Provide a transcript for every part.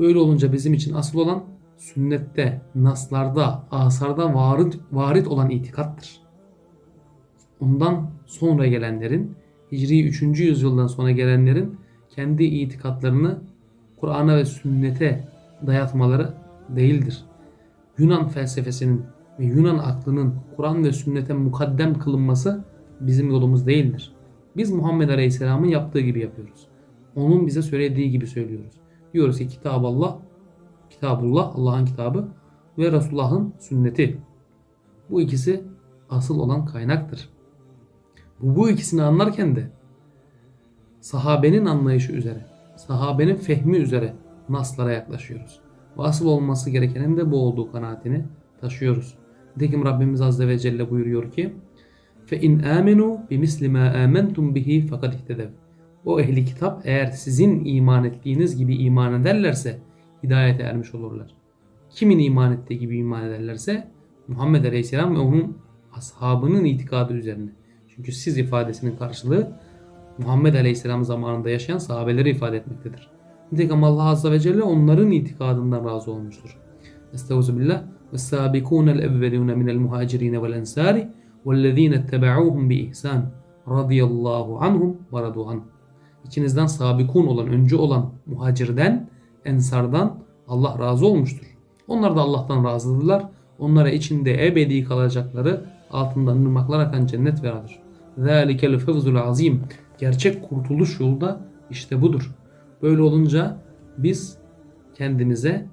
Böyle olunca bizim için asıl olan sünnette, naslarda, asarda varit, varit olan itikattır. Ondan sonra gelenlerin, Hicri 3. yüzyıldan sonra gelenlerin kendi itikatlarını Kur'an'a ve sünnete dayatmaları değildir. Yunan felsefesinin ve Yunan aklının Kur'an ve sünnete mukaddem kılınması bizim yolumuz değildir. Biz Muhammed Aleyhisselam'ın yaptığı gibi yapıyoruz. Onun bize söylediği gibi söylüyoruz. Diyoruz ki Kitab Allah, Kitabullah, Allah'ın kitabı ve Resulullah'ın sünneti. Bu ikisi asıl olan kaynaktır. Bu, bu ikisini anlarken de sahabenin anlayışı üzere, sahabenin fehmi üzere naslara yaklaşıyoruz. Ve asıl olması gerekenin de bu olduğu kanaatini taşıyoruz. Nitekim Rabbimiz Azze ve Celle buyuruyor ki فَاِنْ آمَنُوا بِمِسْلِ مَا آمَنْتُمْ بِهِ فَقَدْ اِهْتَدَوْا O ehli kitap eğer sizin iman ettiğiniz gibi iman ederlerse hidayete ermiş olurlar. Kimin iman ettiği gibi iman ederlerse Muhammed Aleyhisselam ve onun ashabının itikadı üzerine. Çünkü siz ifadesinin karşılığı Muhammed Aleyhisselam zamanında yaşayan sahabeleri ifade etmektedir. Nitekim Allah Azze ve Celle onların itikadından razı olmuştur. Estağfirullah. وَالسَّابِقُونَ الْاَوَّلُونَ مِنَ الْمُهَاجِرِينَ وَالْاَنْسَارِ وَالَّذ۪ينَ اتَّبَعُوهُمْ بِإِحْسَانٍ رَضِيَ اللّٰهُ عَنْهُمْ وَرَضُوا عَنْهُ İçinizden sabikun olan, önce olan muhacirden, ensardan Allah razı olmuştur. Onlar da Allah'tan razıdırlar. Onlara içinde ebedi kalacakları altından ırmaklar akan cennet veradır. Zalikel fevzul azim. Gerçek kurtuluş yolu da işte budur. Böyle olunca biz kendimize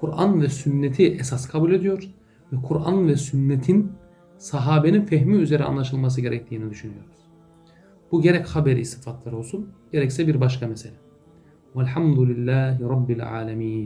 Kur'an ve sünneti esas kabul ediyor ve Kur'an ve sünnetin sahabenin fehmi üzere anlaşılması gerektiğini düşünüyoruz. Bu gerek haberi sıfatlar olsun, gerekse bir başka mesele. Velhamdülillahi Rabbil alemin.